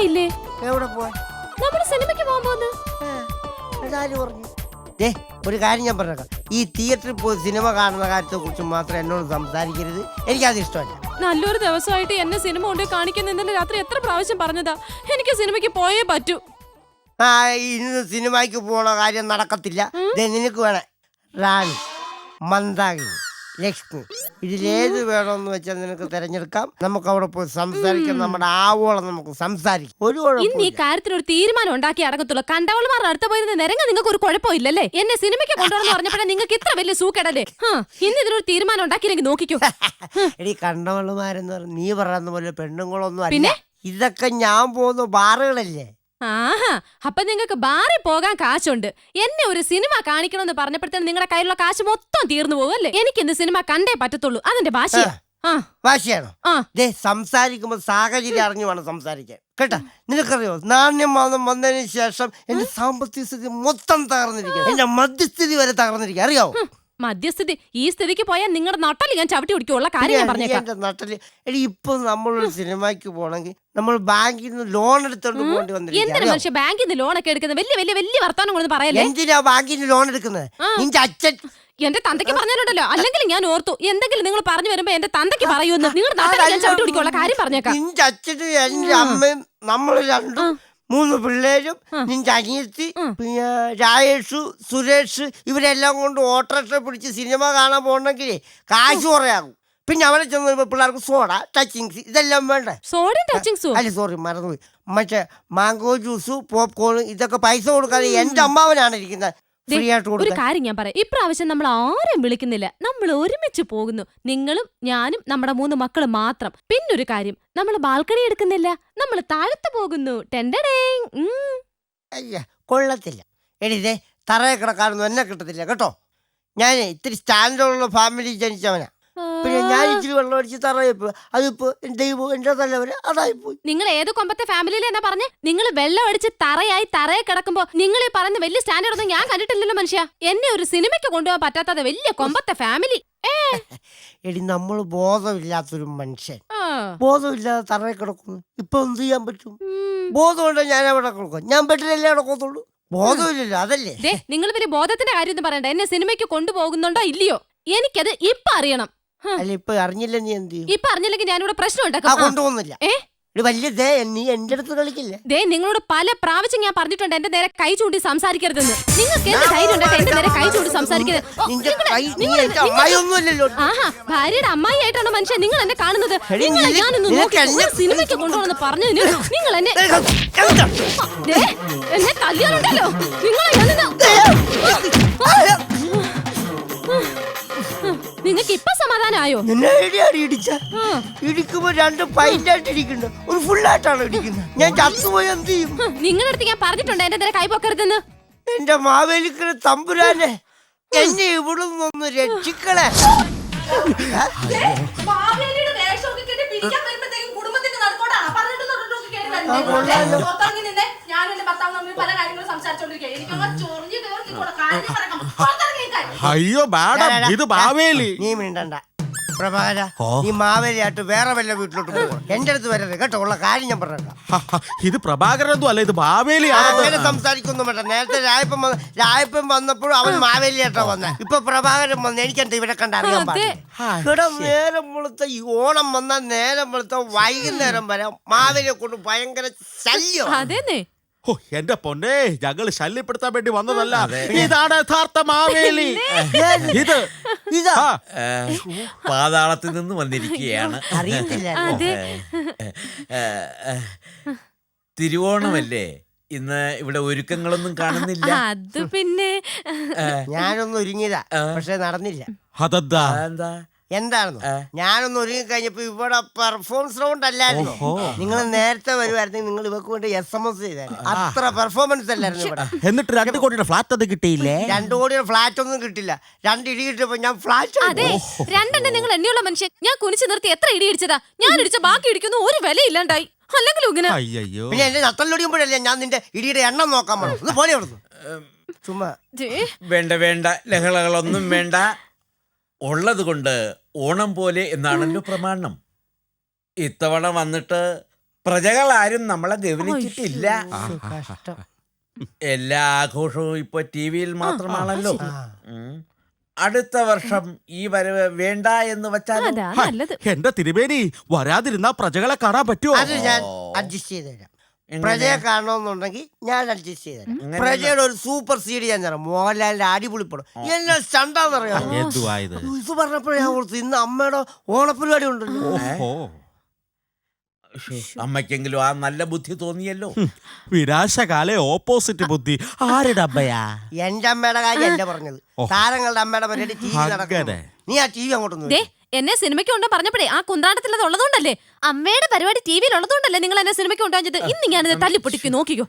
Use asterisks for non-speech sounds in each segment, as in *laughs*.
സമയായില്ലേ എവിടെ പോവാൻ നമ്മൾ സിനിമയ്ക്ക് പോകാൻ പറഞ്ഞു ഏ ഒരു കാര്യം ഞാൻ പറഞ്ഞേക്കാം. ഈ തിയേറ്ററിൽ പോയി സിനിമ കാണുന്ന കാര്യത്തെ കുറിച്ച് മാത്രം എന്നോട് സംസാരിക്കരുത്. എനിക്കത് ഇഷ്ടമല്ല. നല്ലൊരു ദിവസമായിട്ട് എന്നെ സിനിമ കൊണ്ട് കാണിക്കുന്ന ഇന്നലെ രാത്രി എത്ര പ്രാവശ്യം പറഞ്ഞതാ? എനിക്ക് സിനിമയ്ക്ക് പോയേ പറ്റൂ. ആ ഇന്ന് സിനിമയ്ക്ക് പോണ കാര്യം നടക്കത്തില്ല. ദേ നിനക്ക് വേണം. റാണി മന്ദാകിനി. ലക്ഷ്മി ഇതിലേത് വേണമെന്ന് വെച്ചാൽ നിനക്ക് തിരഞ്ഞെടുക്കാം. നമുക്ക് അവിടെ പോയി സംസാരിക്കാം. നമ്മുടെ ആവോളം നമുക്ക് സംസാരിക്കാം. ഒരു ഇന്ന് ഈ കുഴപ്പമില്ല കാര്യത്തിൽ ഒരു തീരുമാനം ഉണ്ടാക്കി അടങ്ങത്തുള്ളൂ കണ്ടവളമാർ അടുത്ത പോയിരുന്ന നിരങ്ങ നിങ്ങൾക്ക് ഒരു കുഴപ്പമില്ലല്ലേ എന്നെ സിനിമയ്ക്ക് കൊണ്ടുവന്നു പറഞ്ഞപ്പോഴേ നിങ്ങൾക്ക് ഇത്ര വലിയ സൂക്കേടല്ലേ? ഹാ, ഇന്ന് ഇതിനൊരു തീരുമാനം ഉണ്ടാക്കിയില്ലെങ്കിൽ നോക്കിക്കോ. എടി കണ്ടവളുമാരെന്ന് പറഞ്ഞ നീ പറയുന്ന പോലെ പെണ്ണുങ്ങളൊന്നും അല്ല. പിന്നെ? ഇതൊക്കെ ഞാൻ പോകുന്ന ബാറുകളല്ലേ? ആഹാ അപ്പൊ നിങ്ങൾക്ക് ബാറിൽ പോകാൻ കാശുണ്ട്. എന്നെ ഒരു സിനിമ കാണിക്കണമെന്ന് പറഞ്ഞപ്പോഴത്തേന് നിങ്ങളുടെ കയ്യിലുള്ള കാശ് മൊത്തം തീർന്നു പോകും അല്ലേ? എനിക്ക് ഇന്ന് സിനിമ കണ്ടേ പറ്റത്തുള്ളൂ. അതിന്റെ ഭാഷ ആ വാശിയാണോ? ദേ സംസാരിക്കുമ്പോൾ സാഹചര്യം അറിഞ്ഞു വേണം സംസാരിക്കാൻ. കേട്ടാ? നിനക്കറിയോ? നാണ്യം മാസം വന്നതിന് ശേഷം എന്റെ സാമ്പത്തിക സ്ഥിതി മൊത്തം തകർന്നിരിക്കുക എന്റെ മധ്യസ്ഥിതി വരെ തകർന്നിരിക്കുക അറിയാവോ? മധ്യസ്ഥിതി ഈ സ്ഥിതിക്ക് പോയാൽ നിങ്ങളുടെ നട്ടൽ ഞാൻ ചവിട്ടി പിടിക്കുള്ള കാര്യം ഞാൻ നീ പറഞ്ഞേക്കാം. എന്റെ നട്ടിൽ എടി ഇപ്പൊ നമ്മളൊരു സിനിമയ്ക്ക് പോണെങ്കിൽ നമ്മൾ ബാങ്കിൽ നിന്ന് ലോൺ എടുത്തോണ്ട് പോകേണ്ടി എന്തിനു വന്നിരിക്കുക മനുഷ്യ ബാങ്കിൽ നിന്ന് ലോണൊക്കെ എടുക്കുന്നത്? വലിയ വലിയ വലിയ വർത്താനം കൊണ്ടൊന്നും പറയല്ലേ? എന്തിനാ ബാങ്കിൽ നിന്ന് ലോൺ എടുക്കുന്നത്. നിന്റെ അച്ഛൻ എന്റെ തന്തയ്ക്ക് പറഞ്ഞിട്ടുണ്ടല്ലോ അല്ലെങ്കിൽ ഞാൻ ഓർത്തു എന്തെങ്കിലും നിങ്ങൾ പറഞ്ഞു വരുമ്പോ എന്റെ തന്തയ്ക്ക് പറയുമെന്ന് നിങ്ങളുടെ നട്ടൽ ഞാൻ ചവിട്ടി പിടിക്കുള്ള കാര്യം പറഞ്ഞേക്കാം. നിന്റെ അച്ഛനും എന്റെ അമ്മയും നമ്മൾ രണ്ടും മൂന്ന് പിള്ളേരും നിന്റെ അനിയത്തി പിന്നെ രാജേഷു സുരേഷ് ഇവരെല്ലാം കൊണ്ട് ഓട്ടോറിക്ഷ പിടിച്ച് സിനിമ കാണാൻ പോകണമെങ്കിലേ കാശ് കുറയാകും പിന്നെ അവിടെ ചെന്ന് വരുമ്പോൾ പിള്ളേർക്ക് സോഡ ടച്ചിങ്സ് ഇതെല്ലാം വേണ്ട? സോഡിയും ടച്ചിങ്സും അല്ല സോറി മറന്നുപോയി. മറ്റേ മാംഗോ ജ്യൂസ് പോപ്കോൺ ഇതൊക്കെ പൈസ കൊടുക്കാതെ എന്റെ അമ്മാവനാണ് ഇരിക്കുന്നത്. ഫ്രീ ആയിട്ട് ഒരു കൊടുക്കാൻ കാര്യം ഞാൻ പറയാം. ഇപ്രാവശ്യം നമ്മൾ ആരും വിളിക്കുന്നില്ല. നമ്മൾ ഒരുമിച്ച് പോകുന്നു. നിങ്ങളും ഞാനും നമ്മുടെ മൂന്ന് മക്കളും മാത്രം. പിന്നൊരു കാര്യം നമ്മൾ ബാൽക്കണി എടുക്കുന്നില്ല. നമ്മൾ താഴത്ത് പോകുന്നു. ടെൻഡടേ അയ്യ കൊള്ളത്തില്ല. എടിതേ തറയെ കിടക്കാനൊന്നും എന്നെ കിട്ടത്തില്ല കേട്ടോ. ഞാൻ ഇത്തിരി സ്റ്റാൻഡേർഡുള്ള ഫാമിലി ജനിച്ചവനാ. പിന്നെ ഞാൻ ഇച്ചിരി വെള്ളം അടിച്ച് തറയപ്പോ. പോയി അതിപ്പോ ദൈവം എന്റെ തലവരെ അതായിപ്പോയി. നിങ്ങൾ ഏത് കൊമ്പത്തെ ഫാമിലിയിൽ എന്നാ പറഞ്ഞ്? നിങ്ങൾ വെള്ളം അടിച്ച് തറയായി തറയെ കിടക്കുമ്പോ നിങ്ങൾ ഈ പറയുന്ന വലിയ സ്റ്റാൻഡേർഡ് ഒന്നും ഞാൻ കണ്ടിട്ടില്ലല്ലോ മനുഷ്യ. എന്നെ ഒരു സിനിമയ്ക്ക് കൊണ്ടുപോകാൻ പറ്റാത്തത് വലിയ കൊമ്പത്തെ ഫാമിലി എടി നമ്മൾ ബോധമില്ലാത്തൊരു മനുഷ്യൻ. ബോധമില്ലാതെ തറയെ കിടക്കുന്നു. ഇപ്പൊ എന്ത് ചെയ്യാൻ പറ്റും. ബോധമുണ്ട് ഞാൻ അവിടെ കിടക്കും? ഞാൻ ബെഡിലല്ലേ കിടക്കത്തുള്ളൂ? ബോധമില്ലല്ലോ അതല്ലേ? നിങ്ങൾ വലിയ ബോധത്തിന്റെ കാര്യം പറയണ്ട. എന്നെ സിനിമയ്ക്ക് കൊണ്ടുപോകുന്നുണ്ടോ ഇല്ലയോ? എനിക്കത് ഇപ്പൊ അറിയണം. അല്ല ഇപ്പൊ അറിഞ്ഞില്ല നീ എന്ത് ചെയ്യും? ഇപ്പൊ അറിഞ്ഞില്ലെങ്കിൽ ഞാനിവിടെ പ്രശ്നം ആ ഉണ്ടാക്കും. ആ. കൊണ്ടുപോകുന്നില്ല. ഏ? എടി വലിയ ദേ നീ എന്റെ അടുത്ത് കളിക്കില്ലേ? ദേ നിങ്ങളോട് പല പ്രാവശ്യം ഞാൻ പറഞ്ഞിട്ടുണ്ട് എന്റെ നേരെ കൈ ചൂണ്ടി സംസാരിക്കരുതെന്ന്. നിങ്ങൾക്ക് എന്ത് ധൈര്യം ഉണ്ടായിട്ട് എന്റെ നേരെ കൈ ചൂണ്ടി സംസാരിക്കരുത്? ഓ, നിന്റെ നിങ്ങള്- കൈ- നീ നിങ്ങള്- എന്റെ നിങ്ങള്- അമ്മായിയൊന്നുമല്ലല്ലോ. ആഹാ ഭാര്യയുടെ അമ്മായി ആയിട്ടാണ് മനുഷ്യൻ നിങ്ങൾ എന്നെ കാണുന്നത്? എടി, നിങ്ങളെ നിനക്ക് ഞാനൊന്ന് നിനക്ക് നോക്കി എന്നെ- ഒരു സിനിമയ്ക്ക് കൊണ്ടുപോകണമെന്ന് പറഞ്ഞതിന് നിങ്ങൾ എന്നെ? ദേ, എന്നെ തല്ലിയാലുണ്ടല്ലോ. നിങ്ങളെ ഞാനിന്ന് നിങ്ങൾക്ക് ഇപ്പൊ സമാധാനമായോ നിന്നെ എവിടെയാണ് ഇടിച്ച. ഇടിക്കുമ്പോ രണ്ട് പൈന്റായിട്ട് ഇടിക്കുന്നത് ഒരു ഫുള്ളായിട്ടാണ് ഇടിക്കുന്നത്. ഞാൻ ചത്തുപോയി എന്ത് ചെയ്യും? നിങ്ങളുടെ അടുത്ത് ഞാൻ പറഞ്ഞിട്ടുണ്ട് എന്റെ നേരെ കൈ പൊക്കരുതെന്ന്. എന്റെ മാവേലിക്കര തമ്പുരാനെ എന്നെ ഇവിടെ നിന്നൊന്ന് രക്ഷിക്കളെ കുടുംബത്തിന്റെ നടുക്കോടാണ്. പറഞ്ഞിട്ട് കേറി വരുന്നത്. ആ, കൊള്ളാലോ. പുറത്തിറങ്ങി നിന്നെ ഞാനും എന്റെ ഭർത്താവും തമ്മിൽ പല കാര്യങ്ങളും സംസാരിച്ചോണ്ടിരിക്കുക എനിക്കങ്ങ് ചൊറിഞ്ഞ് കേറി കൂടെ കാര്യം പറക്കാം പുറത്തിറങ്ങി നിൽക്കാൻ. അയ്യോ മാഡം ഇത് മാവേലി. നീ മിണ്ടണ്ട. പ്രഭാകര ഓ. നീ മാവേലിയായിട്ട് വേറെ വല്ല വീട്ടിലോട്ട് പോകും എന്റെ അടുത്ത് വരരുത് കേട്ടോ ഉള്ള കാര്യം ഞാൻ പറഞ്ഞേക്കാം. ഹ, ഹ, ഇത് പ്രഭാകരനൊന്നും അല്ല ഇത് അങ്ങനെ മാവേലിയാണ് സംസാരിക്കൊന്നും വേണ്ട. നേരത്തെ രായപ്പം വന്ന രായപ്പം വന്നപ്പോഴും അവൻ മാവേലിയായിട്ടാ വന്ന. ഇപ്പൊ പ്രഭാകരൻ വന്ന് എനിക്കെന്താ ഇവിടെ കണ്ട അറിയാൻ പാടില്ല? ഇവിടെ നേരം വെളുത്ത ഈ ഓണം വന്ന നേരം വെളുത്ത വൈകുന്നേരം വരെ മാവേലിയെ കൊണ്ട് ഭയങ്കര ശല്യം അതേന്നേ. ഓ എന്റെ പൊന്നെ ഞങ്ങൾ ശല്യപ്പെടുത്താൻ വേണ്ടി വന്നതല്ല. ഇതാണ് യഥാർത്ഥ മാവേലി. ഇത്. ഇതാ. ആ, ഏ, പാതാളത്തിൽ നിന്ന് വന്നിരിക്കുകയാണ്. അറിയത്തില്ല തിരുവോണമല്ലേ? ഇന്ന് ഇവിടെ ഒരുക്കങ്ങളൊന്നും കാണുന്നില്ല. അത് പിന്നെ. ഞാനൊന്നും ഒരുങ്ങിയതാ. പക്ഷെ നടന്നില്ല. അതെന്താ? എന്താണെന്നോ. ഞാനൊന്ന് ഒരുങ്ങി കഴിഞ്ഞപ്പോ ഇവിടെ പെർഫോമൻസ് റൗണ്ട് അല്ലായിരുന്നു? നിങ്ങൾ നേരത്തെ വരുമായിരുന്നെങ്കിൽ നിങ്ങൾ ഇവക്ക് വേണ്ടി എസ് എം എസ് അത്ര പെർഫോമൻസ് അല്ലായിരുന്നു ഇവിടെ. എന്നിട്ട് രണ്ട് കോടിയുടെ ഫ്ലാറ്റ് അത് കിട്ടിയില്ലേ? രണ്ടു കോടിയുടെ ഫ്ലാറ്റ് ഒന്നും കിട്ടില്ല. രണ്ട് ഇടി കിട്ടിയപ്പോ ഞാൻ ഫ്ലാറ്റ് അതെ രണ്ടെണ്ണം നിങ്ങൾ എന്നെയുള്ള മനുഷ്യൻ. ഞാൻ കുനിച്ചു നിർത്തി എത്ര ഇടി ഇടിച്ചതാ? ഞാൻ ഇടിച്ച ബാക്കി ഇടിക്കുന്നു ഒരു വില ഇല്ലാണ്ടായി അല്ലെങ്കിൽ ഇങ്ങനെ അയ്യോ പിന്നെ എന്റെ നത്തല്ലൊടിയുമ്പോഴല്ലേ ഞാൻ നിന്റെ ഇടിയുടെ എണ്ണം നോക്കാൻ പോണം ഒന്ന് പോലെ ചുമ്മാ. വേണ്ട വേണ്ട. ലഹളകളൊന്നും വേണ്ട. ഉള്ളത് കൊണ്ട് ഓണം പോലെ എന്നാണല്ലോ പ്രമാണം. ഇത്തവണ വന്നിട്ട് പ്രജകളാരും നമ്മളെ ഗവനിച്ചിട്ടില്ല കഷ്ടം. എല്ലാ ആഘോഷവും ഇപ്പൊ ടി വിയിൽ മാത്രമാണല്ലോ. അടുത്ത വർഷം ഈ വരവ് വേണ്ട എന്ന് വെച്ചാൽ നല്ലത്. എന്റെ തിരുമേനി വരാതിരുന്ന പ്രജകളെ കാണാൻ പറ്റുമോ അത് ഞാൻ അഡ്ജസ്റ്റ് ചെയ്തു തരാം? പ്രജയെ കാണണമെന്നുണ്ടെങ്കിൽ ഞാൻ അഡ്ജസ്റ്റ് ചെയ്ത് പ്രജയുടെ ഒരു സൂപ്പർ സീഡ് ഞാൻ തരാം. മോഹൻലാലിന്റെ അടിപൊളി പടം എന്നെ എന്തുവാ ഇത്? പറഞ്ഞപ്പോഴേ ഞാൻ ഓർത്തു ഇന്ന് അമ്മയുടെ ഓണപ്പരിപാടി ഉണ്ടല്ലോ. അമ്മയ്ക്കെങ്കിലും ആ നല്ല ബുദ്ധി തോന്നിയല്ലോ. വിരാശകാലെ ഓപ്പോസിറ്റ് ബുദ്ധി. ആരുടെ അമ്മയാ? എന്റെ അമ്മയുടെ കാര്യം എന്റെ പറഞ്ഞത്. താരങ്ങളുടെ അമ്മയുടെ പരിപാടി ടി വി അങ്ങനെ. നീ ആ ടി വി അങ്ങോട്ടൊന്നും ദേ എന്നെ സിനിമയ്ക്ക് കൊണ്ടോ പറഞ്ഞപ്പോഴേ ആ അത് ഉള്ളതുകൊണ്ടല്ലേ? അമ്മയുടെ പരിപാടി ടി വിയിൽ ഉള്ളതുകൊണ്ടല്ലേ നിങ്ങൾ എന്നെ സിനിമയ്ക്ക് കൊണ്ടുവന്നത്? ഇന്ന് ഞാൻ തല്ലിപ്പൊട്ടിക്ക് നോക്കിക്കോ.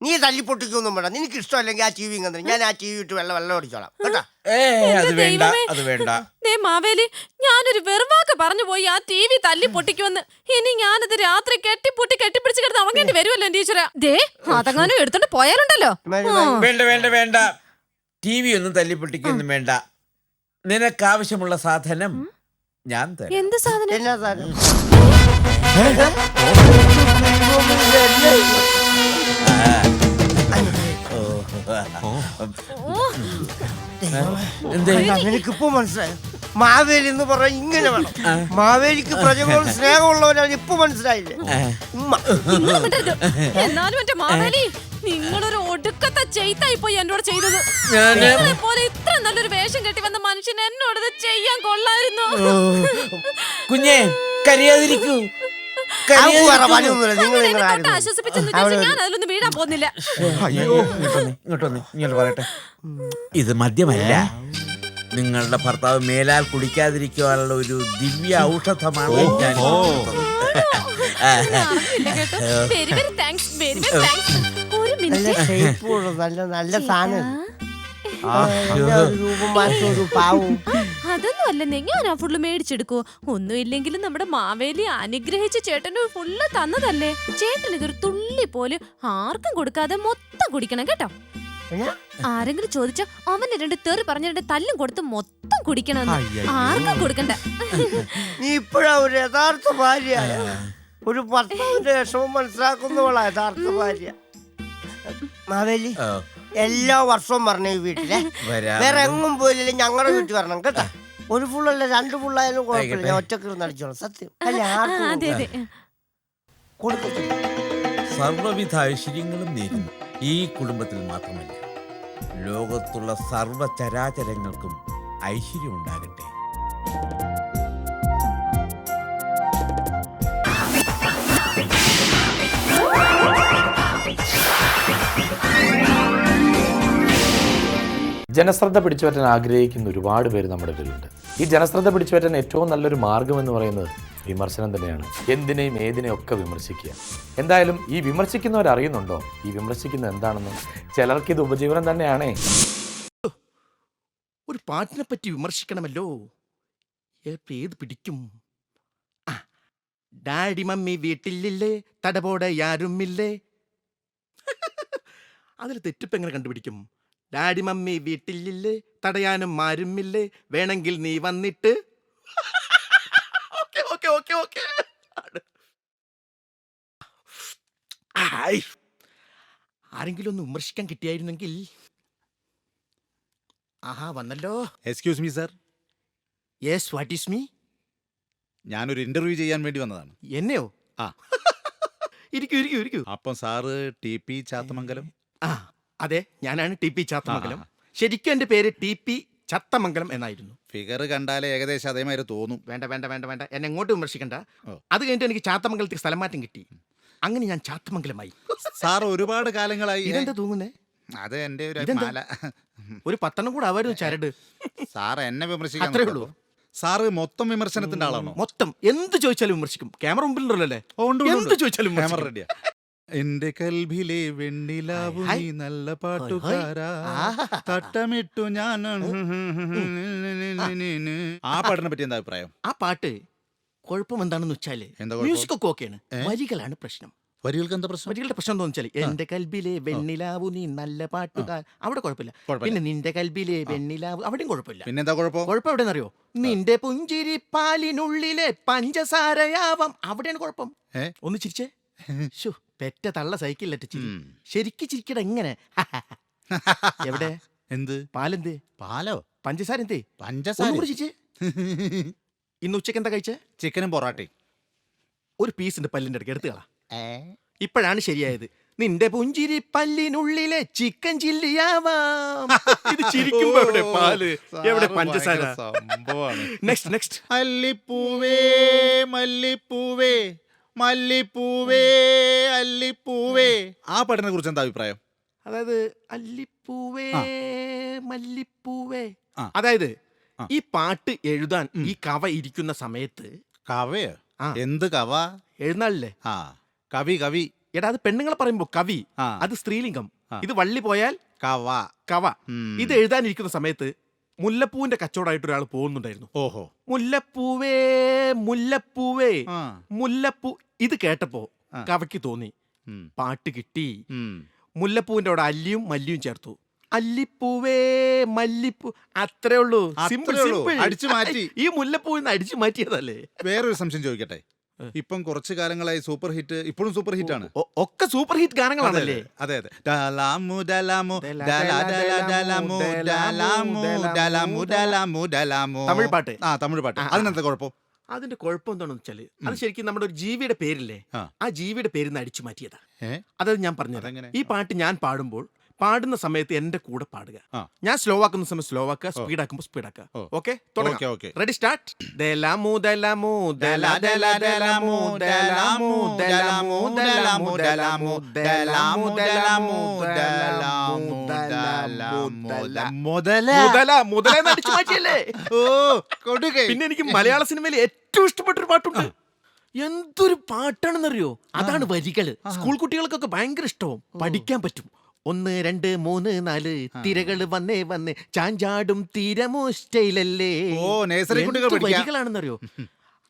നീ തല്ലിപ്പൊട്ടിക്കൊന്നും വേണ്ട. നിനക്ക് ഇഷ്ടമല്ലെങ്കിൽ ആ ടി വി ഇങ്ങനെ ഞാൻ ആ ടി വി ഇട്ട് വെള്ളം വെള്ളം അടിച്ചോളാം കേട്ടാ? ഏ അത് വേണ്ട അത് വേണ്ട. ദേ മാവേലി ഞാനൊരു വെറുവാക്ക പറഞ്ഞു പോയി ആ ടി വി തല്ലി പൊട്ടിക്കുമെന്ന് ഇനി ഞാനത് രാത്രി കെട്ടിപ്പൊട്ടി കെട്ടിപ്പിടിച്ച് കിടന്ന് അവങ്ങേണ്ടി വരുമല്ലോ ടീച്ചറെ ദേ അതങ്ങാനും എടുത്തോണ്ട് പോയാലുണ്ടല്ലോ. വേണ്ട വേണ്ട വേണ്ട ടി വി ഒന്നും തല്ലിപ്പൊട്ടിക്കൊന്നും വേണ്ട. നിനക്ക് ആവശ്യമുള്ള സാധനം ഞാൻ തരാം. എന്ത് സാധനം? എന്നാ സാധനം? എനിക്കിപ്പോ മനസ്സിലായി. മാവേലി എന്ന് പറഞ്ഞ ഇങ്ങനെ വേണം. മാവേലിക്ക് പ്രജകളോട് സ്നേഹമുള്ളവരാണ് ഇപ്പൊ മനസ്സിലായില്ലേ. എന്നാലും എന്റെ മാവേലി നിങ്ങളൊരു ഒടുക്കത്തെ ചെയ്തായി പോയി എന്നോട് ചെയ്തത്. പോലെ ഇത്ര നല്ലൊരു വേഷം കെട്ടി വന്ന മനുഷ്യൻ എന്നോട് ചെയ്യാൻ കൊള്ളായിരുന്നു. കുഞ്ഞേ കരയാതിരിക്കൂ. അവർക്ക് വേറെ പണിയൊന്നുമില്ല നിങ്ങൾ നിങ്ങൾ എന്നെ തൊട്ട് ആരും ആശ്വസിപ്പിച്ചെന്ന് വിചാരിച്ച് ഞാൻ അതിലൊന്നും വീഴാൻ പോകുന്നില്ല. അയ്യോ ഇങ്ങോട്ട് വന്നേ, ഇങ്ങോട്ട് വന്നേ, ഇങ്ങോട്ട് പറയട്ടെ. ഇത് മദ്യമല്ല. നിങ്ങളുടെ ഭർത്താവ് മേലാൽ കുടിക്കാതിരിക്കുവാനുള്ള ഒരു ദിവ്യ ഔഷധമാണ് ഞാൻ ഓ. അറിഞ്ഞില്ല കേട്ടോ. Very very thanks very very thanks ഒരു നല്ല മിനിറ്റ്. ഷേപ്പുള്ള നല്ല നല്ല സാധനം. രൂപം മാറ്റം ഒരു പാവവും അതൊന്നും അല്ലെന്നേ. ഞാൻ ആ ഫുള്ള് മേടിച്ചെടുക്കൂ. ഒന്നും ഇല്ലെങ്കിലും നമ്മുടെ മാവേലി അനുഗ്രഹിച്ച് ചേട്ടന് ഫുള്ള് തന്നതല്ലേ? ചേട്ടൻ ഇതൊരു തുള്ളി പോലും ആർക്കും കൊടുക്കാതെ മൊത്തം കുടിക്കണം കേട്ടോ? ആരെങ്കിലും ചോദിച്ച അവന് രണ്ട് തെറി പറഞ്ഞ രണ്ട് തല്ലും കൊടുത്ത് മൊത്തം കുടിക്കണം ആർക്കും കൊടുക്കണ്ട. നീ ഇപ്പോഴാ ഒരു യഥാർത്ഥ ഭാര്യ. ഒരു ഭർത്താവിന്റെ വിഷമം മനസ്സിലാക്കുന്നവളാ യഥാർത്ഥ ഭാര്യ. മാവേലി എല്ലാ വർഷവും പറഞ്ഞു ഈ വീട്ടിലെ. വരാം. വേറെ എങ്ങും പോയില്ലെങ്കിൽ ഞങ്ങളുടെ വീട്ടിൽ വരണം കേട്ടാ. ഒരു ഫുള്ളല്ല രണ്ട് ഫുള്ളായാലും കുഴപ്പമില്ല. ഞാൻ ഒറ്റയ്ക്ക് ഇരുന്ന് അടിച്ചോളാം. സത്യം. അല്ല? സർവവിധ ആർക്കും അതെ അതെ. കൊടുക്കത്തില്ല. സർവവിധ ഐശ്വര്യങ്ങളും നേരുന്നു. ഈ കുടുംബത്തിൽ മാത്രമല്ല ലോകത്തുള്ള സർവ ചരാചരങ്ങൾക്കും ഐശ്വര്യം ഉണ്ടാകട്ടെ. ജനശ്രദ്ധ പിടിച്ചുപറ്റാൻ ആഗ്രഹിക്കുന്ന ഒരുപാട് പേര് നമ്മുടെ ഇടയിലുണ്ട്. ഈ ജനശ്രദ്ധ പിടിച്ചുപറ്റാൻ ഏറ്റവും നല്ലൊരു മാർഗം എന്ന് പറയുന്നത് വിമർശനം തന്നെയാണ്. എന്തിനേയും ഏതിനെയും ഒക്കെ വിമർശിക്കുക. എന്തായാലും ഈ വിമർശിക്കുന്നവർ അറിയുന്നുണ്ടോ? ഈ വിമർശിക്കുന്ന എന്താണെന്ന് ചിലർക്ക് ഇത് ഉപജീവനം തന്നെയാണേ. ഒരു പാട്ടിനെ പറ്റി വിമർശിക്കണമല്ലോ. ഏത് പിടിക്കും? Daddy mummy വീട്ടിലില്ലേ? തടപോടെ യാരുമില്ലേ? *laughs* അതിൽ തെറ്റിപ്പ് എങ്ങനെ കണ്ടുപിടിക്കും? ഡാഡി മമ്മി വീട്ടിലില്ലേ? തടയാനും മാരുമില്ലേ? വേണമെങ്കിൽ നീ വന്നിട്ട്. Okay okay okay okay. ആരെങ്കിലും ഒന്ന് വിമർശിക്കാൻ കിട്ടിയായിരുന്നെങ്കിൽ. ആഹാ വന്നല്ലോ. Excuse me sir yes what is me ഞാനൊരു ഇന്റർവ്യൂ ചെയ്യാൻ വേണ്ടി വന്നതാണ്. എന്നെയോ? ആ. *laughs* ഇരിക്കൂ ഇരിക്കൂ ഇരിക്കൂ. അപ്പം സാറ് ടി പി ചാത്തമംഗലം? ആ. അതെ ഞാനാണ് ടി പി ചാത്തമംഗലം. ശരിക്കും എന്റെ പേര് ടി പി ചത്തമംഗലം എന്നായിരുന്നു. ഫിഗർ കണ്ടാലേ ഏകദേശം അതേമാതിരി തോന്നും. വേണ്ട വേണ്ട വേണ്ട വേണ്ട. എന്നെ എങ്ങോട്ട് വിമർശിക്കണ്ട. അത് കഴിഞ്ഞിട്ട് എനിക്ക് ചാത്തമംഗലത്തേക്ക് സ്ഥലം മാറ്റം കിട്ടി. അങ്ങനെ ഞാൻ ചാത്തമംഗലമായി. സാർ ഒരുപാട് കാലങ്ങളായി. ഇതെന്താ തോന്നുന്നേ അത് എന്റെ ഒരു ഇതെന്താ? മാല. ഒരു പത്തെണ്ണം കൂടെ ആവായിരുന്നു ചരട്. സാർ എന്നെ വിമർശിക്കാൻ അത്രേ നോക്കുവോ? സാറ് മൊത്തം വിമർശനത്തിന്റെ ആളാണോ? മൊത്തം. എന്ത് ചോദിച്ചാലും വിമർശിക്കും. ക്യാമറ മുമ്പിലുണ്ടല്ലോ അല്ലേ ഓ, ഉണ്ട്, ഉണ്ട്, എന്ത് ചോദിച്ചാലും ക്യാമറ വിമർശിക്കും. റെഡിയാ. എന്റെ കൽബിലെ വെണ്ണിലാവു നീ നല്ല. പാട്ടുകാരാ. തട്ടമിട്ടു ഞാൻ. ആ പാട്ടിനെ പറ്റി എന്താ അഭിപ്രായം? ആ പാട്ട് കുഴപ്പം എന്താണെന്ന് വെച്ചാൽ എന്താ കുഴപ്പം? മ്യൂസിക് ഒക്കെ ഓക്കെയാണ് വരികളാണ് പ്രശ്നം. വരികൾക്ക് എന്താ പ്രശ്നം? വരികളുടെ പ്രശ്നം എന്താണെന്ന് വെച്ചാൽ എന്റെ കൽബിലെ വെണ്ണിലാവു നീ നല്ല പാട്ടുകാർ അവിടെ കുഴപ്പമില്ല. കുഴപ്പമില്ല. പിന്നെ നിന്റെ കൽബിലെ വെണ്ണിലാവു അവിടെയും കുഴപ്പമില്ല. പിന്നെന്താ കുഴപ്പം? കുഴപ്പം എവിടെ അറിയോ നിന്റെ പുഞ്ചിരി പാലിനുള്ളിലെ പഞ്ചസാരയാവാം. അവിടെയാണ് കുഴപ്പം. ഏ? ഒന്ന് ചിരിച്ചേ. ശ്ശോ, പെറ്റ തള്ള സൈക്കിളിലറ്റ് ചിരി. ഉം. ശരിക്ക് ചിരിക്കട എങ്ങനെ? *laughs* എവിടെ? എന്ത്? പാലെന്തേ? പാലോ? പഞ്ചസാര എന്തേ? പഞ്ചസാര. ചിരിച്ചേ. *laughs* ഇന്ന് ഉച്ചയ്ക്ക് എന്താ കഴിച്ചേ? ചിക്കനും പൊറാട്ടയും. ഒരു പീസ് ഉണ്ട് പല്ലിന്റെ അടുക്ക് എടുത്തു കളാ. ഇപ്പോഴാണ് ശരിയായത്. നിന്റെ പുഞ്ചിരി പല്ലിനുള്ളിലെ ചിക്കൻ ചില്ലിയാവാം. ഇത് ചിരിക്കുമ്പോ എവിടെ പാൽ? എവിടെ പഞ്ചസാര? സംഭവമാണ്. നെക്സ്റ്റ് നെക്സ്റ്റ് മല്ലിപ്പൂവേ മല്ലിപ്പൂവേ. മല്ലിപ്പൂവേ അല്ലിപ്പൂവേ. ആ പാട്ടിനെ കുറിച്ച് എന്താ അഭിപ്രായം? അതായത് അല്ലിപ്പൂവേ. മല്ലിപ്പൂവേ. ആ. അതായത് ആ. ഈ പാട്ട് എഴുതാൻ ഈ കവ ഇരിക്കുന്ന സമയത്ത് കവയോ? ആ. എന്ത് കവ? എഴുന്നാളില്ലേ? ആ. കവി കവി. എടാ അത് പെണ്ണുങ്ങളെ പറയുമ്പോ കവി ആ. അത് സ്ത്രീലിംഗം. ആ. ഇത് വള്ളി പോയാൽ കവ. കവ. ഉം. ഇത് എഴുതാനിരിക്കുന്ന സമയത്ത് മുല്ലപ്പൂവിന്റെ കച്ചവടമായിട്ട് ഒരാൾ പോകുന്നുണ്ടായിരുന്നു ഓഹോ മുല്ലപ്പൂവേ മുല്ലപ്പൂവേ ആ മുല്ലപ്പൂ ഇത് കേട്ടപ്പോ ആ. കവയ്ക്ക് തോന്നി ഉം. പാട്ട് കിട്ടി ഉം. മുല്ലപ്പൂവിന്റെ അവിടെ അല്ലിയും മല്ലിയും ചേർത്തു അല്ലിപ്പൂവേ മല്ലിപ്പൂ അത്രേ ഉള്ളൂ സിമ്പിൾ അത്രേ ഉള്ളൂ. സിമ്പിൾ അടിച്ചു മാറ്റി. ഈ മുല്ലപ്പൂവിന്ന് അടിച്ചു മാറ്റിയതല്ലേ വേറൊരു സംശയം ചോദിക്കട്ടെ ഇപ്പം കുറച്ചു കാലങ്ങളായി സൂപ്പർ ഹിറ്റ് ഇപ്പോഴും സൂപ്പർ ഹിറ്റ് ആണ് ഒ- ഒക്കെ സൂപ്പർ ഹിറ്റ് ഗാനങ്ങളാണല്ലേ? അതെ അതെ ഡലാമു ഡലാമു ഡലാ ഡലാ ഡല, ഡല ഡലാമു ഡലാമു ഡലാമു ഡലാമു ഡലാമു. തമിഴ് പാട്ട്. ആ തമിഴ് പാട്ട്. അതിനെന്താ കുഴപ്പം? അതിന്റെ കുഴപ്പം എന്താണെന്ന് വെച്ചാൽ അത് ശരിക്കും നമ്മുടെ ഒരു ജീവിയുടെ പേരില്ലേ? ആ. ആ ജീവിയുടെ നിന്ന് അടിച്ചു മാറ്റിയതാ. ഏ? അതായത് ഞാൻ പറഞ്ഞത്. അതെങ്ങനെ? ഈ പാട്ട് ഞാൻ പാടുമ്പോൾ പാടുന്ന സമയത്ത് എന്റെ കൂടെ പാടുക. ഞാൻ സ്ലോ ആക്കുന്ന സമയത്ത് സ്ലോ ആക്കുക സ്പീഡ് ആക്കുമ്പോൾ സ്പീഡ് ആക്കുക. ഓക്കെ റെഡി സ്റ്റാർട്ട് ദലാമു ദലാമു മുതല. മുതല മാറ്റിയല്ലേ? ഓ പിന്നെ എനിക്ക് മലയാള സിനിമയിൽ ഏറ്റവും ഇഷ്ടപ്പെട്ട ഒരു പാട്ടുണ്ട് എന്തൊരു പാട്ടാണെന്നറിയോ? അതാണ് വരികൾ. സ്കൂൾ കുട്ടികൾക്കൊക്കെ ഭയങ്കര ഇഷ്ടവും. പഠിക്കാൻ പറ്റും. ഒന്ന് രണ്ട് മൂന്ന് നാല്. തിരകൾ വന്നേ വന്നേ. ചാഞ്ചാടും തിരമോ സ്റ്റൈലല്ലേ ഓ, nursery കുട്ടികൾ പഠിക്കാം. വരികളാണെന്നറിയോ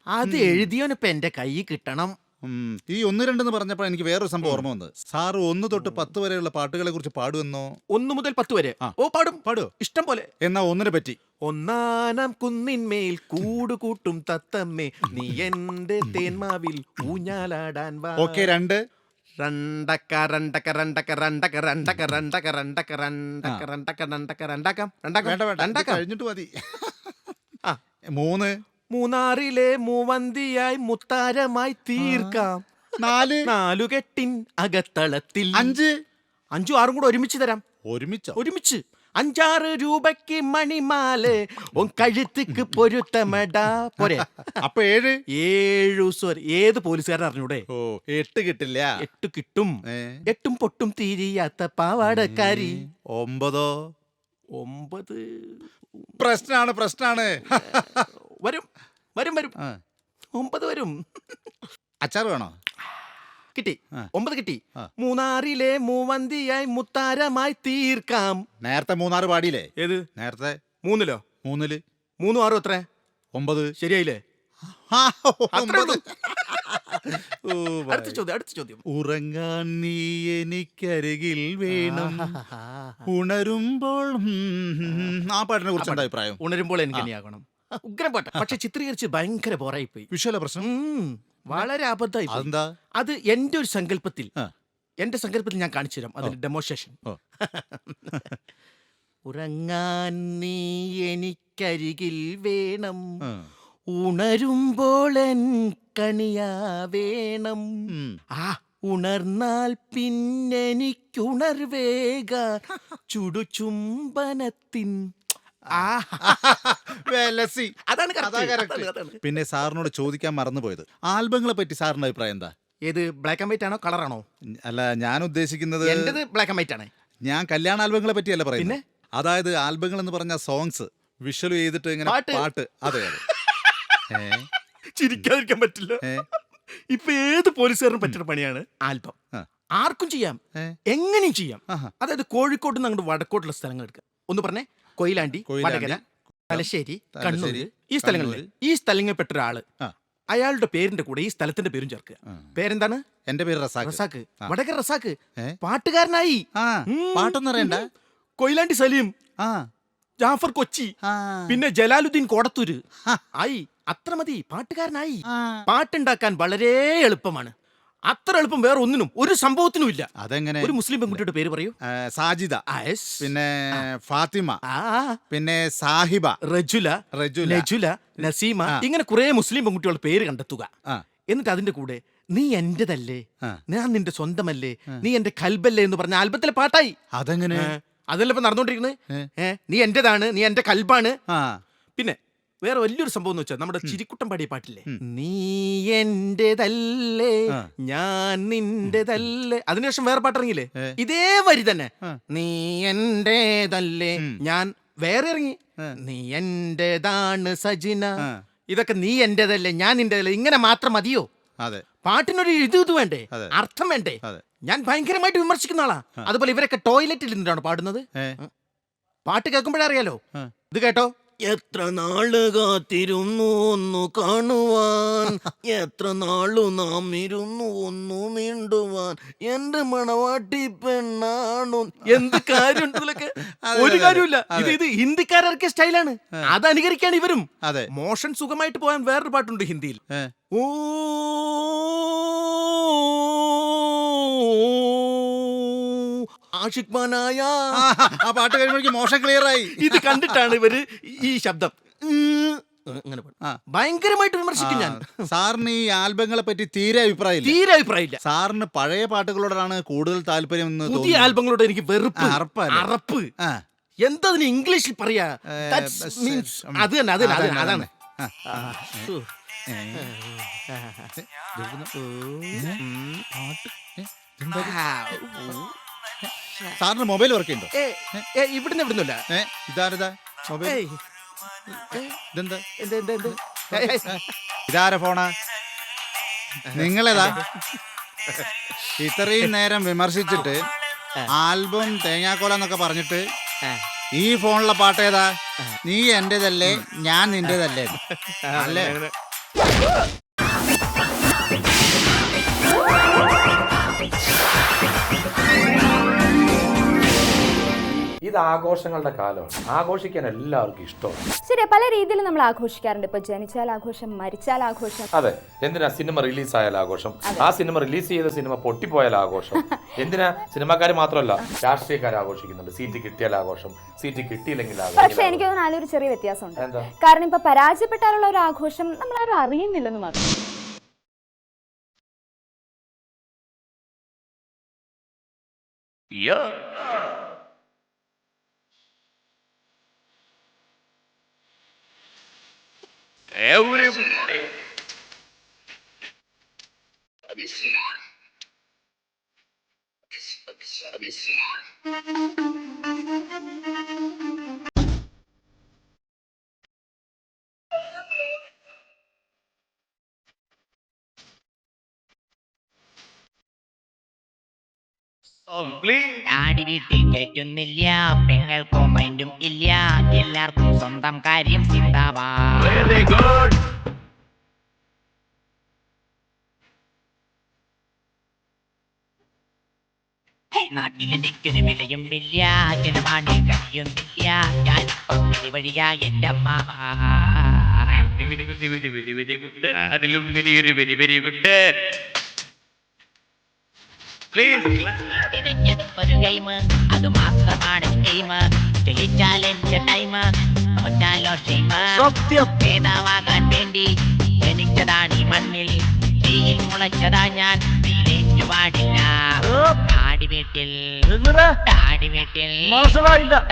അത് എഴുതിയോനിപ്പ എന്റെ കൈ കിട്ടണം. ഉം. ഈ ഒന്ന് രണ്ടെന്ന് പറഞ്ഞപ്പോൾ എനിക്ക് വേറൊരു സംഭവം ഓർമ്മ വന്നത് സാറ് ഒന്ന് തൊട്ട് പത്ത് വരെയുള്ള പാട്ടുകളെ കുറിച്ച് പാടുമെന്നോ? ഒന്ന് മുതൽ പത്ത് വരെ. ആ. ഓ പാടും. പാടുവോ? ഇഷ്ടം പോലെ. എന്നാ ഒന്നിനെ പറ്റി. ഒന്നാനാം കുന്നിന്മേൽ കൂട് കൂട്ടും തത്തമ്മേ. *laughs* നീ എന്റെ തേന്മാവിൽ ഊഞ്ഞാലാടാൻ വാ. ഓക്കെ രണ്ട്. രണ്ടക്ക രണ്ടക്ക രണ്ടക്ക രണ്ടക്ക രണ്ടക്ക രണ്ടക്ക രണ്ടക്ക രണ്ടക്ക രണ്ടക്ക രണ്ടക്ക രണ്ടാക്കാം. രണ്ടാക്കാം. വേണ്ട വേണ്ട. ഇത് രണ്ടാക്കാം. കഴിഞ്ഞിട്ട് മതി. ആ. മൂന്ന്. മൂന്നാറിലെ മൂവന്തിയായി മുത്താരമായി തീർക്കാം. നാല്. നാലുകെട്ടിൻ അകത്തളത്തിൽ. അഞ്ച്. അഞ്ചും ആറും കൂടെ ഒരുമിച്ച് തരാം. ഒരുമിച്ച്? ഒരുമിച്ച്. അഞ്ചാറ് രൂപയ്ക്ക് മണിമാൽ. ഓൻ കഴുത്തുക്ക് പൊരുത്തമടാ. പോരെ. *laughs* അപ്പൊ ഏഴ്? ഏഴു സോറി ഏത് പോലീസുകാരൻ അറിഞ്ഞൂടെ? ഓ എട്ട് കിട്ടില്ല. എട്ട് കിട്ടും. എട്ടും പൊട്ടും തീരിയാത്ത പാവാടക്കാരി. ഒമ്പതോ? ഒമ്പത്. പ്രശ്നാണ് പ്രശ്നാണ്. വരും വരും വരും. ഒമ്പത് വരും. അച്ചാർ വേണോ? കിട്ടി. ഒമ്പത് കിട്ടി. മൂന്നാറിലെ മൂവന്തിയായി മുത്താരമായി തീർക്കാം. നേരത്തെ മൂന്നാറ് പാടിയില്ലേ? ഏത്? നേരത്തെ മൂന്നിലോ? മൂന്നിൽ. മൂന്നും ആറും എത്ര ഒമ്പത്. ശരിയായില്ലേ? ആ, അത്രേ ഉള്ളൂ. *laughs* അടുത്ത ചോദ്യം അടുത്ത ചോദ്യം. ഉറങ്ങാൻ നീ എനിക്കരികിൽ വേണം. ഉണരുമ്പോൾ ഉം, ആ പാട്ടിനെ കുറിച്ച് എന്താ അഭിപ്രായം? ഉണരുമ്പോൾ എനിക്ക് ഇനിയാകണം ഉഗ്രം പാട്ട്. പക്ഷെ ചിത്രീകരിച്ച് ഭയങ്കര ബോറായി പോയി വിഷയല്ല പ്രശ്നം? ഉം, വളരെ അബദ്ധമായി പോയി. അതെന്താ അത് എന്റെ ഒരു സങ്കല്പത്തിൽ ആ. എന്റെ സങ്കല്പത്തിൽ ഞാൻ കാണിച്ചു തരാം അതിന്റെ ഡെമോൺസ്ട്രേഷൻ ഓ. *laughs* ഉറങ്ങാൻ നീ എനിക്കരികിൽ വേണം ആ, ഉണരുമ്പോൾ എൻ കണിയാ വേണം ഉം. ആ ഉണർന്നാൽ പിന്നെനിക്കുണർവേക *laughs* ചുടുചുംബനത്തിൻ വെലസി. *laughs* അതാണ് correct. പിന്നെ സാറിനോട് ചോദിക്കാൻ മറന്നുപോയത്. ആൽബങ്ങളെ പറ്റി സാറിന്റെ അഭിപ്രായം എന്താ? ഏത് ബ്ലാക്ക് ആൻഡ് വൈറ്റ് ആണോ കളർ ആണോ? അല്ല ഞാൻ ഉദ്ദേശിക്കുന്നത് എന്റേത് ബ്ലാക്ക് ആൻഡ് വൈറ്റ് ആണ്. ഞാൻ കല്യാണ ആൽബങ്ങളെ പറ്റിയല്ല പറയുന്നത്. പിന്നെ? അതായത് ആൽബങ്ങൾ എന്ന് പറഞ്ഞ സോങ്സ് വിഷ്വൽ ചെയ്തിട്ട് ഇങ്ങനെ പാട്ട്. പാട്ട്. അതെ അതെ. *laughs* ഏ, ചിരിക്കാതിരിക്കാൻ പറ്റില്ല. ഏ, ഇപ്പൊ ഏത് പോലീസുകാരനും പറ്റുന്ന പണിയാണ് ആൽബം. ആ. ആർക്കും ചെയ്യാം. ഏ. എങ്ങനെയും ചെയ്യാം. ആഹാ. അതായത് കോഴിക്കോട്ട് നിന്ന് അങ്ങോട്ട് വടക്കോട്ടുള്ള സ്ഥലങ്ങൾ എടുക്കുക. ഒന്ന് പറഞ്ഞേ കൊയിലാണ്ടി വടകര തലശ്ശേരി കണ്ണൂർ ഈ സ്ഥലങ്ങളിൽ ഈ സ്ഥലങ്ങളിൽ പെട്ട ഒരാൾ അയാളുടെ പേരിന്റെ കൂടെ ഈ സ്ഥലത്തിന്റെ പേരും ചേർക്കുക. പേരെന്താണ്? എന്റെ പേര് റസാഖ് റസാക്ക്. ആ. വടകര റസാക്ക്. പാട്ടുകാരനായി. പാട്ടൊന്നും അറിയണ്ട. കൊയിലാണ്ടി സലീം. ആ. ജാഫർ കൊച്ചി. പിന്നെ ജലാലുദ്ദീൻ കോടത്തൂര്. ആയി. അത്ര മതി. പാട്ടുകാരനായി. പാട്ടുണ്ടാക്കാൻ വളരെ എളുപ്പമാണ്. അത്ര എളുപ്പം വേറെ ഒന്നിനും ഒരു സംഭവത്തിനും ഇല്ല. അതെങ്ങനെ? ഒരു മുസ്ലിം പെൺകുട്ടിയുടെ പേര് പറയൂ. സാജിദ. പിന്നെ ഫാത്തിമ. ആ, പിന്നെ സാഹിബ. റജുല റജുല. നജുല നസീമ ആ. ഇങ്ങനെ കുറെ മുസ്ലിം പെൺകുട്ടികളുടെ പേര് കണ്ടെത്തുക. ആ. എന്നിട്ട് അതിന്റെ കൂടെ നീ എന്റേതല്ലേ? ആ. ഞാൻ നിന്റെ സ്വന്തമല്ലേ? നീ എന്റെ കൽബല്ലേ? എന്ന് പറഞ്ഞ ആൽബത്തിലെ പാട്ടായി. അതെങ്ങനെ? ഏ, അതല്ല ഇപ്പൊ നടന്നുകൊണ്ടിരിക്കുന്നത്. ഏ, നീ എന്റേതാണ് നീ എന്റെ കൽബാണ്. ആ. പിന്നെ വേറെ വലിയൊരു സംഭവം എന്ന് വെച്ചാൽ നമ്മുടെ ചിരിക്കുട്ടം പാടിയ പാട്ടില്ലേ. നീ എന്റേതല്ലേ. ഞാൻ നിന്റേതല്ലേ അതിനുശേഷം വേറെ പാട്ടിറങ്ങിയില്ലേ. ഇതേ വരി തന്നെ. നീ എന്റേതല്ലേ. ഞാൻ വേറെ ഇറങ്ങി. നീ എന്റേതാണ് സജിന. ഇതൊക്കെ നീ എന്റേതല്ലേ ഞാൻ നിന്റേതല്ലേ ഇങ്ങനെ മാത്രം മതിയോ അതെ പാട്ടിനൊരു ഇത് ഇത് വേണ്ടേ. അർത്ഥം വേണ്ടേ. ഞാൻ ഭയങ്കരമായിട്ട് വിമർശിക്കുന്ന ആളാ അതുപോലെ ഇവരൊക്കെ ടോയ്ലറ്റിൽ നിന്നിട്ടാണ് പാടുന്നത്. പാട്ട് കേൾക്കുമ്പോഴേ അറിയാലോ ആ. ഇത് കേട്ടോ എത്ര നാൾ കാത്തിരുന്നു ഒന്നു കാണുവാൻ? എത്ര നാളു നാം ഇരുന്നു ഒന്നു മീണ്ടുവാൻ? എന്റെ മണവാട്ടി പെണ്ണാണു? എന്ത് കാര്യം ഇതിലൊക്കെ? ഒരു കാര്യമില്ല ഇത് ഇത് ഹിന്ദിക്കാരിറക്കിയ സ്റ്റൈലാണ്. അത് അനുകരിക്കാൻ ഇവരും. അതെ. മോഷൻ സുഖമായിട്ട് പോകാൻ വേറൊരു പാട്ടുണ്ട് ഹിന്ദിയിൽ. ഓ ആഷിഖ്മാനായ. ആ, പാട്ട് കഴിയുമ്പോഴേക്കും മോശം ക്ലിയർ ആയി. ഇത് കണ്ടിട്ടാണ് ഇവർ ഈ ശബ്ദം. അങ്ങനെ പാടും. ആ. ഭയങ്കരമായിട്ട് വിമർശിക്കും ഞാൻ. ആ, സാറിന് ഈ ആൽബങ്ങളെ പറ്റി തീരെ അഭിപ്രായമില്ല. തീരെ അഭിപ്രായമില്ല. സാറിന് പഴയ പാട്ടുകളോടാണ് കൂടുതൽ താല്പര്യം എന്ന് പുതിയ തോന്നുന്നു ആൽബങ്ങളോട് എനിക്ക് വെറുപ്പ്. ആ, അറപ്പല്ലേ? അറപ്പ്. ആ, എന്തതിന് ഇംഗ്ലീഷിൽ പറയാ? ഏ, That's ബസ്, means- ഉം. അത് തന്നെ അത് തന്നെ അത് അതാണ്. ആ, ആ, ഉ. ഏ, സാറിന് മൊബൈൽ വർക്ക് ഉണ്ടോ? ഇവിടുന്ന് ഇവിടുന്നല്ല. ഏ ഇതാരതാ? മൊബൈൽ? ഇതെന്താ. ഇതാര ഫോണാ? നിങ്ങളേതാ? ഇത്രയും നേരം വിമർശിച്ചിട്ട് ആൽബം തേങ്ങാക്കോല എന്നൊക്കെ പറഞ്ഞിട്ട് ഈ ഫോണിലെ പാട്ട് ഏതാ? നീ എന്റേതല്ലേ ഞാൻ നിന്റേതല്ലേ. അല്ലേ? ഇത് ആഘോഷങ്ങളുടെ കാലമാണ്. ആഘോഷിക്കാൻ എല്ലാവർക്കും ഇഷ്ടമാണ്. ശരി പല രീതിയിൽ നമ്മൾ ആഘോഷിക്കാറുണ്ട്. ഇപ്പൊ ജനിച്ചാൽ ആഘോഷം മരിച്ചാൽ ആഘോഷം. അതെ. എന്തിനാ സിനിമ റിലീസ് ആയാൽ ആഘോഷം ആ സിനിമ റിലീസ് ചെയ്ത സിനിമ പൊട്ടിപ്പോയാൽ ആഘോഷം. *laughs* എന്തിനാ സിനിമാക്കാർ മാത്രമല്ല രാഷ്ട്രീയക്കാർ ആഘോഷിക്കുന്നുണ്ട്. സീറ്റ് കിട്ടിയാൽ ആഘോഷം സീറ്റ് കിട്ടിയില്ലെങ്കിൽ പക്ഷെ എനിക്ക് തോന്നുന്നു അതിലൊരു ചെറിയ വ്യത്യാസമുണ്ട്. കാരണം ഇപ്പൊ പരാജയപ്പെട്ടാലുള്ള ഒരു ആഘോഷം നമ്മൾ ആരും അറിയുന്നില്ലെന്ന് മാത്രം. Everybody. ആടി വീട്ടിൽ കയറ്റുന്നില്ല പെങ്ങൾക്കോ മൈൻഡും ഇല്ല. എല്ലാവർക്കും സ്വന്തം കാര്യം ചിന്താവാ. നാട്ടിലെനിക്കൊരു വിലയും ഇല്ല ജനമാണി കഴിയുന്നില്ല ഞാൻ വഴിയാ എന്റെ അമ്മ. അതിലും വലിയൊരു വെരി വെരി ഗുഡ് പ്ലീസ് തിരഞ്ഞെടുപ്പൊരു ഗെയിം അത് മാത്രമാണ് ഗെയിം ജയിച്ചാൽ എന്റെ ടൈം തോറ്റാലോ ഷെയിം നേതാവാകാൻ വേണ്ടി ജനിച്ചതാണ് ഈ മണ്ണിൽ. തീയിൽ മുളച്ചതാ ഞാൻ. തീയിലേറ്റു പാടില്ല. താടി വീട്ടിൽ താടി വീട്ടിൽ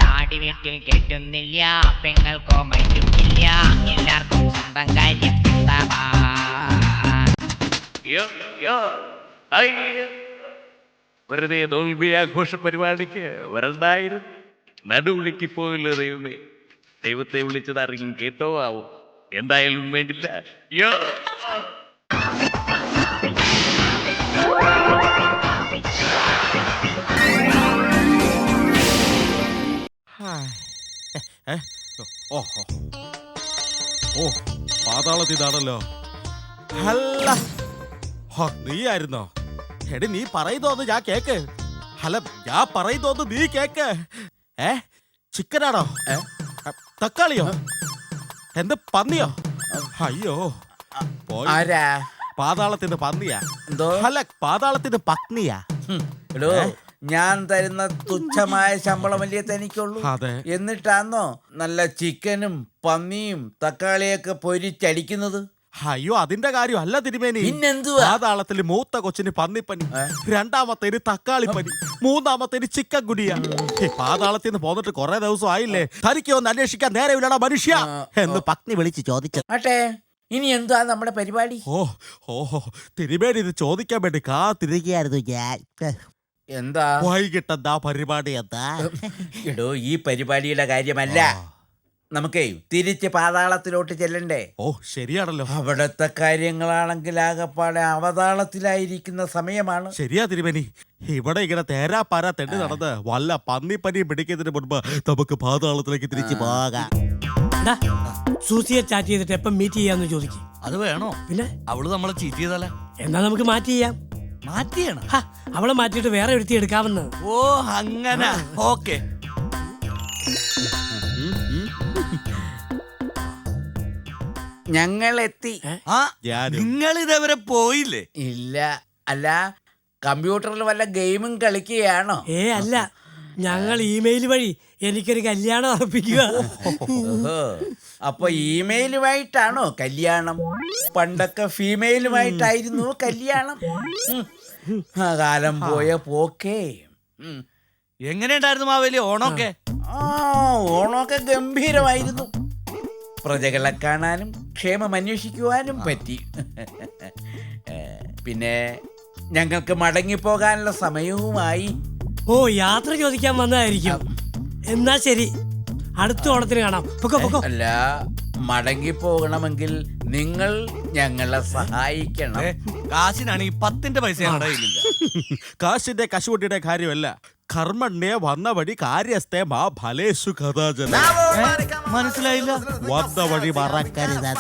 താടി വീട്ടിൽ കേട്ടുന്നില്ല. പെങ്ങൾക്കോ മറ്റും ഇല്ല എല്ലാവർക്കും സ്വന്തം കാര്യം യോ യോ. അയ്യോ. വെറുതെ തോൽവി ആഘോഷ പരിപാടിക്ക് വരണ്ടായിരുന്നു. നടുവിളിക്ക് പോയില്ല ദൈവമേ. ദൈവത്തെ വിളിച്ചത് അറിയും കേട്ടോ ആവും? എന്തായാലും വേണ്ടില്ല. യോ? ഓ ഓ. പാതാളത്തിതാണല്ലോ അല്ല. ഹോ, നീയായിരുന്നോ? എടി നീ പറയുന്നോന്ന് ഞാൻ കേക്ക്. അല്ല ഞാൻ പറയുന്നോന്ന് നീ കേക്ക്. ഏ? ചിക്കനാണോ? തക്കാളിയോ? എന്ത് പന്നിയോ? അയ്യോ. ആരാ? പാതാളത്തിന്റെ പന്നിയാ. എന്തോ? അല്ല പാതാളത്തിന്റെ പത്നിയാ. എടോ ഞാൻ തരുന്ന തുച്ഛമായ ശമ്പളം വലിയ തനിക്കുള്ളൂ? അതെ. എന്നിട്ടാന്നോ നല്ല ചിക്കനും പന്നിയും തക്കാളിയൊക്കെ പൊരിച്ചടിക്കുന്നത്? അയ്യോ അതിന്റെ കാര്യം അല്ല തിരുമേനി. പിന്നെന്തുവാ? പാതാളത്തിൽ മൂത്ത കൊച്ചിന് പന്നിപ്പനി. രണ്ടാമത്തേന് തക്കാളിപ്പനി. മൂന്നാമത്തേന് ചിക്കൻ ഗുടിയ പാതാളത്തിൽ നിന്ന് പോന്നിട്ട് കുറെ ദിവസം ആയില്ലേ? തനിക്ക് ഒന്ന് അന്വേഷിക്കാൻ നേരമില്ലടാ മനുഷ്യ. എന്ന് പത്നി വിളിച്ച് ചോദിച്ചു. ആട്ടെ ഇനി എന്തുവാ നമ്മുടെ പരിപാടി? ഓ ഓഹോ തിരുമേനി ഇത് ചോദിക്കാൻ വേണ്ടി കാത്തിരിക്കുകയായിരുന്നു ഞാൻ. എന്താ? വൈകിട്ടെന്താ പരിപാടി എന്താ എടോ ഈ പരിപാടിയുടെ കാര്യമല്ല. നമുക്കേ തിരിച്ച് പാതാളത്തിലോട്ട് ചെല്ലണ്ടേ? ഓ ശരിയാണല്ലോ. അവിടത്തെ കാര്യങ്ങളാണെങ്കിൽ ആകപ്പാടെ അവതാളത്തിലായിരിക്കുന്ന സമയമാണ്. ശരിയാ തിരുമേനി. ഇവിടെ ഇങ്ങനെ തേരാ പാരാ തെണ്ടി നടന്ന് വല്ല പന്നിപ്പനി പിടിക്കുന്നതിന് മുൻപ് നമുക്ക് പാതാളത്തിലേക്ക് തിരിച്ചു പോകാം. സൂസിയെ ചാറ്റ് ചെയ്തിട്ട് എപ്പം മീറ്റ് ചെയ്യാന്ന് ചോദിക്കും. അത് വേണോ? പിന്നെ? അവൾ നമ്മളെ ചീറ്റ് ചെയ്താലേ. എന്നാ നമുക്ക് മാറ്റി ചെയ്യാം. മാറ്റിയാണ്? ഹ, അവളെ മാറ്റിയിട്ട് വേറെ ഒരുത്തി എടുക്കാമെന്ന്. ഓ അങ്ങനെ. ഓക്കെ. ഞങ്ങൾ എത്തി ആ ഞാനും നിങ്ങൾ ഇതേവരെ പോയില്ലേ? ഇല്ല. അല്ല കമ്പ്യൂട്ടറിൽ വല്ല ഗെയിമും കളിക്കുകയാണോ? ഏ അല്ല. ഞങ്ങൾ ഇമെയിൽ വഴി എനിക്കൊരു കല്യാണം ഉറപ്പിക്കുക. ഓഹോ. അപ്പൊ ഇമെയിലുമായിട്ടാണോ കല്യാണം? പണ്ടൊക്കെ ഫീമെയിലുമായിട്ടായിരുന്നു കല്യാണം. ഉം. ആ കാലം പോയ പോക്കേ. ഉം. എങ്ങനെയുണ്ടായിരുന്നു മാവേലി? ഓണമൊക്കെ? ആ ഓണമൊക്കെ ഗംഭീരമായിരുന്നു. പ്രജകളെ കാണാനും ക്ഷേമം അന്വേഷിക്കുവാനും പറ്റി. പിന്നെ ഞങ്ങൾക്ക് മടങ്ങി പോകാനുള്ള സമയവുമായി. ഓ യാത്ര ചോദിക്കാൻ വന്നതായിരിക്കും. എന്നാ ശരി. അടുത്ത ഓണത്തിന് കാണാം. പൊക്കോ പൊക്കോ. അല്ല മടങ്ങിപ്പോകണമെങ്കിൽ നിങ്ങൾ ഞങ്ങളെ സഹായിക്കണം. കാശിനാണെങ്കിൽ പത്തിന്റെ പൈസ കാശിന്റെ കശുവട്ടിയുടെ കാര്യമല്ല. കർമ്മണ്യെ വന്ന വഴി കാര്യസ്ഥേ മാ ഫലേഷു കഥാചന മനസ്സിലായില്ല? വന്ന വഴി മറക്കരുത്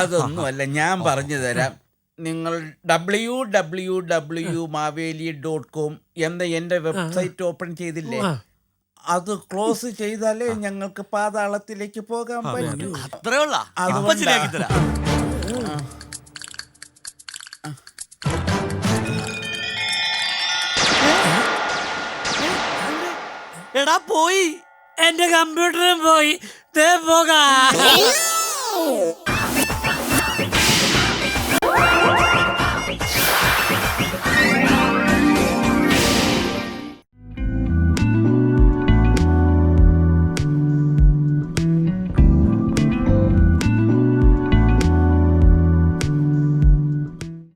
അതൊന്നുമല്ല ഞാൻ പറഞ്ഞു തരാം. നിങ്ങൾ W W W Maveli dot com എന്ന എന്റെ വെബ്സൈറ്റ് ഓപ്പൺ ചെയ്തില്ലേ? അത് ക്ലോസ് ചെയ്താലേ ഞങ്ങൾക്ക് പാതാളത്തിലേക്ക് പോകാൻ പറ്റൂ. അത്രേ എടാ പോയി. എന്റെ കമ്പ്യൂട്ടറും പോയി. ദേ പോകാം.